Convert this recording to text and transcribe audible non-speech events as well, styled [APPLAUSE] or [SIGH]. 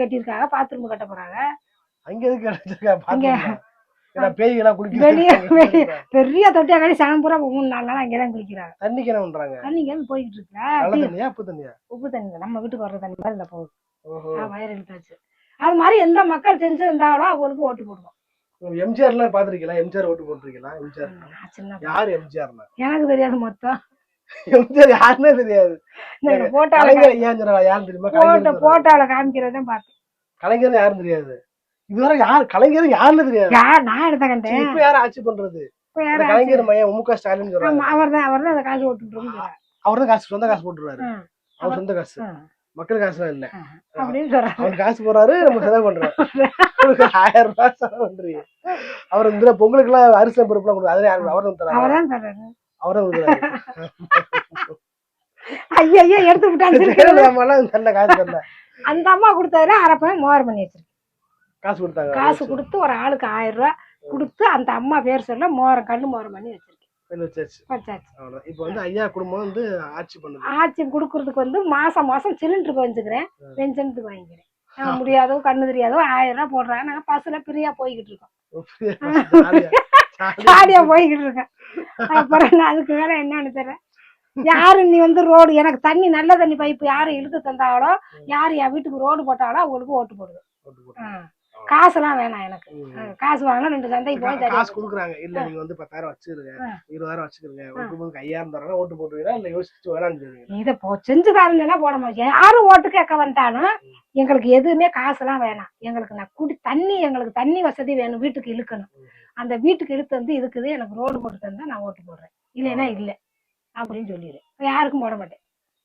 கட்டியிருக்காங்க பாத்ரூம் கட்ட போறாங்க. அங்க எதுக்கு வெளிய வெளிய குளிக்க பெரிய தொட்டியா கட்டி சனம் பூரா மூணு நாலு நாள் அங்கேதான் குளிக்கிறாங்க. தண்ணிக்கு என்ன பண்றாங்க தண்ணி இங்கேருந்து போய்கிட்டு இருக்கா. உப்பு தண்ணியா? உப்பு தண்ணி தான். நம்ம வீட்டுக்கு வர்ற தண்ணி மாதிரி இல்ல போகுது. வயிறு இழுத்தாச்சு. அது மாதிரி எந்த மக்கள் செஞ்சிருந்தாலும் அவங்களுக்கு ஓட்டு போடுவோம். எம்ஜிஆர் எல்லாம் பாத்திருக்கீங்களா? எம்ஜிஆர் ஓட்டு போட்டிருக்கீங்களா? எம்ஜிஆர். யாரு எம்ஜிஆர்னா? எனக்கு தெரியாது மொத்தம். எம்ஜிஆர் யாருன்னே தெரியாது. போட்டால போட்ட காமிக்கிறதான் பார்த்தேன் கலைஞர் யாரும் தெரியாது. இதுவரை யார் கலைஞர் யாருன்னு தெரியாது. யார் நான் எடுத்த கண்டேன். இப்ப யாரும் ஆட்சி பண்றது? கலைஞர் மையம் மு க ஸ்டாலின் அவர் தான் அவர் தான் அந்த காசு ஓட்டுட்டு அவர் தான் காசு சொந்த காசு போட்டுருவாரு. அவர் சொந்த காசு. மக்கள் காசு இல்ல. அவர் காசு போறாரு நம்ம செலவு பண்றோம். ஆயிரம் ரூபாய் செலவு பண்றீங்க. அவர் இந்த பொங்கலுக்கு எல்லாம் அரிசி பருப்பு எல்லாம் கொடுக்குறாரு அவர் தான் தராரு. அவர் தான் தர்றாரு அவர் தான் கொடுக்குறாரு. [LAUGHS] ஐயா எடுத்து தரல அந்த அம்மா கொடுத்ததுல அரப்பையும் மோர் பண்ணி வச்சிருக்கு. காசு கொடுத்தாங்க. காசு கொடுத்து ஒரு ஆளுக்கு ஆயிரம் ரூபாய் கொடுத்து அந்த அம்மா பேர் சொல்ல மோரம் கண்ணு மோரம் பண்ணி வச்சிருக்கு. பெண் வச்சாச்சு. வச்சாச்சு. அவ்வளவுதான். இப்ப வந்து ஐயா குடும்பம் வந்து ஆட்சி பண்ணுது. ஆட்சி கொடுக்கறதுக்கு வந்து மாசம் மாசம் சிலிண்டருக்கு வச்சுக்கிறேன் பென்ஷனுக்கு வாங்கிக்கிறேன். முடியாதோ கண்ணு தெரியாதோ ஆயிரம் ரூபாய் போடுறாங்க. நாங்க பஸ்ல ஃப்ரீயா போய்கிட்டு இருக்கோம். ஜாலியா, ஜாலியா. [LAUGHS] ஜாலியா போய்கிட்டு இருக்கேன் அப்புறம் அதுக்கு வேற என்னன்னு தெரியல. யாரு நீ வந்து ரோடு? எனக்கு தண்ணி நல்ல தண்ணி பைப்பு யாரு இழுத்து தந்தாங்களோ யாரு என் வீட்டுக்கு ரோடு போட்டாங்களோ அவங்களுக்கு ஓட்டு போடுவேன். போட்டு. ஆ. காசுலாம் வேணாம் எனக்கு. காசு வாங்கினா ரெண்டு சந்தைக்கு போய். காசு குடுக்குறாங்க. இல்ல நீங்க வந்து பத்தாயிரம் வச்சுருங்க. இருபதாயிரம் வச்சுக்கிறீங்க ஒரு குடும்பத்துக்கு ஐயாயிரம் தரேன் ஓட்டு போட்டுவீங்களா இல்ல யோசிச்சு சொல்லுவீங்க இதை போ செஞ்சு தாருங்கன்னா போட மாட்டேன். யாரும் ஓட்டு கேட்க வந்துட்டாலும் எங்களுக்கு எதுவுமே காசுலாம் வேணாம். எங்களுக்கு நான் குடி தண்ணி எங்களுக்கு தண்ணி வசதி வேணும். வீட்டுக்கு இழுக்கணும். அந்த வீட்டுக்கு இழுத்து வந்து இருக்குது எனக்கு ரோடு போட்டு தந்தா நான் ஓட்டு போடுறேன். இல்லைன்னா இல்லை. அப்படின்னு சொல்லிடு யாருக்கும் போட மாட்டேன்.